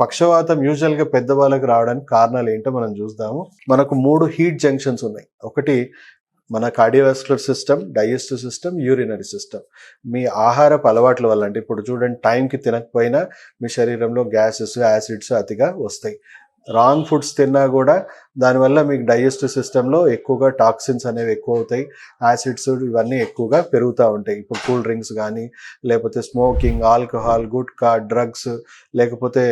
పక్షవాతం యూజువల్గా పెద్దవాళ్ళకి రావడానికి కారణాలు ఏంటో మనం చూద్దాము. మనకు మూడు హీట్ జంక్షన్స్ ఉన్నాయి. ఒకటి మన cardiovascular system digestive system urinary system మీ ఆహారపు అలవాట్ల వల్ల అంటే ఇప్పుడు చూడండి టైంకి తినకపోయినా మీ శరీరంలో గ్యాసెస్ యాసిడ్స్ అతిగా వస్తాయి. రాంగ్ ఫుడ్స్ తిన్నా కూడా దానివల్ల మీకు డైజెస్టివ్ సిస్టంలో ఎక్కువగా టాక్సిన్స్ అనేవి ఎక్కువ అవుతాయి యాసిడ్స్ ఇవన్నీ ఎక్కువగా పెరుగుతూ ఉంటాయి. ఇప్పుడు కూల్ డ్రింక్స్ కానీ లేకపోతే స్మోకింగ్ ఆల్కహాల్ గుట్కా డ్రగ్స్ లేకపోతే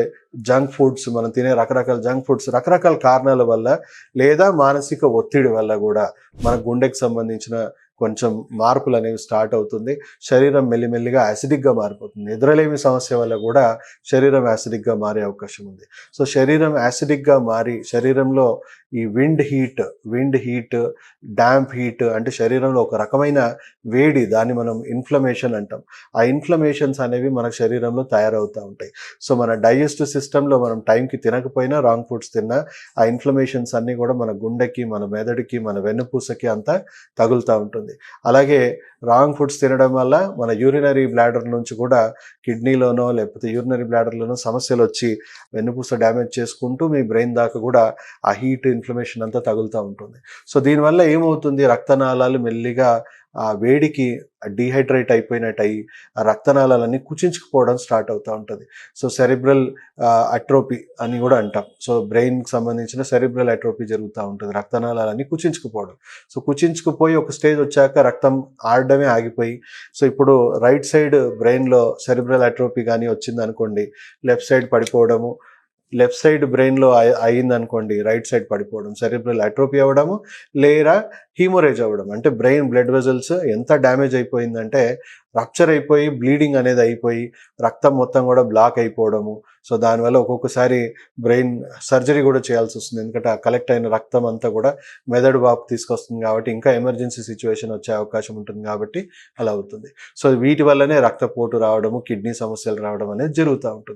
జంక్ ఫుడ్స్ మనం తినే రకరకాల జంక్ ఫుడ్స్ రకరకాల కారణాల వల్ల లేదా మానసిక ఒత్తిడి వల్ల కూడా మన గుండెకి సంబంధించిన కొంచెం మార్పులు అనేవి స్టార్ట్ అవుతుంది. శరీరం మెల్లిమెల్లిగా యాసిడిక్గా మారిపోతుంది. నిద్రలేమి సమస్య వల్ల కూడా శరీరం యాసిడిక్గా మారే అవకాశం ఉంది. సో శరీరం యాసిడిక్గా మారి శరీరంలో ఈ wind heat wind heat damp heat అంటే శరీరంలో ఒక రకమైన వేడి దాన్ని మనం ఇన్ఫ్లమేషన్ అంటాం. ఆ ఇన్ఫ్లమేషన్స్ అనేవి మన శరీరంలో తయారవుతూ ఉంటాయి. సో మన డైజెస్టివ్ సిస్టంలో మనం టైంకి తినకపోయినా రాంగ్ ఫుడ్స్ తిన్నా ఆ ఇన్ఫ్లమేషన్స్ అన్నీ కూడా మన గుండెకి మన మెదడుకి మన వెన్నుపూసకి అంతా తగులుతూ ఉంటుంది. అలాగే రాంగ్ ఫుడ్స్ తినడం వల్ల మన యూరినరీ బ్లాడర్ నుంచి కూడా కిడ్నీలోనో లేకపోతే యూరినరీ బ్లాడర్లోనో సమస్యలు వచ్చి వెన్నుపూస డ్యామేజ్ చేసుకుంటూ మీ బ్రెయిన్ దాకా కూడా ఆ హీట్ ఇన్ఫ్లమేషన్ అంతా తగులుతూ ఉంటుంది. సో దీనివల్ల ఏమవుతుంది? రక్తనాళాలు మెల్లిగా ఆ వేడికి డీహైడ్రేట్ అయిపోయినట్టు అయ్యి ఆ రక్తనాళాలన్నీ కుచించుకుపోవడం స్టార్ట్ అవుతూ ఉంటుంది. సో సెరిబ్రల్ అట్రోపీ అని కూడా అంటాం. సో బ్రెయిన్కి సంబంధించిన సెరిబ్రల్ అట్రోపీ జరుగుతూ ఉంటుంది. రక్తనాళాలన్నీ కుచించుకుపోవడం. సో కుచించుకుపోయి ఒక స్టేజ్ వచ్చాక రక్తం ఆడడమే ఆగిపోయి సో ఇప్పుడు రైట్ సైడ్ బ్రెయిన్లో సెరిబ్రల్ అట్రోపీ కానీ వచ్చింది అనుకోండి లెఫ్ట్ సైడ్ పడిపోవడము లెఫ్ట్ సైడ్ బ్రెయిన్లో అయింది అనుకోండి రైట్ సైడ్ పడిపోవడం సెరిబ్రల్ అట్రోపీ అవ్వడము లేదా హీమోరేజ్ అవ్వడం. అంటే బ్రెయిన్ బ్లడ్ వెజల్స్ ఎంత డ్యామేజ్ అయిపోయిందంటే రప్చర్ అయిపోయి బ్లీడింగ్ అనేది అయిపోయి రక్తం మొత్తం కూడా బ్లాక్ అయిపోవడము. సో దానివల్ల ఒక్కొక్కసారి బ్రెయిన్ సర్జరీ కూడా చేయాల్సి వస్తుంది. ఎందుకంటే ఆ కలెక్ట్ అయిన రక్తం అంతా కూడా మెదడు వాపు తీసుకొస్తుంది కాబట్టి ఇంకా ఎమర్జెన్సీ సిచ్యువేషన్ వచ్చే అవకాశం ఉంటుంది కాబట్టి అలా అవుతుంది. సో వీటి వల్లనే రక్తపోటు రావడము కిడ్నీ సమస్యలు రావడం అనేది జరుగుతూ ఉంటుంది.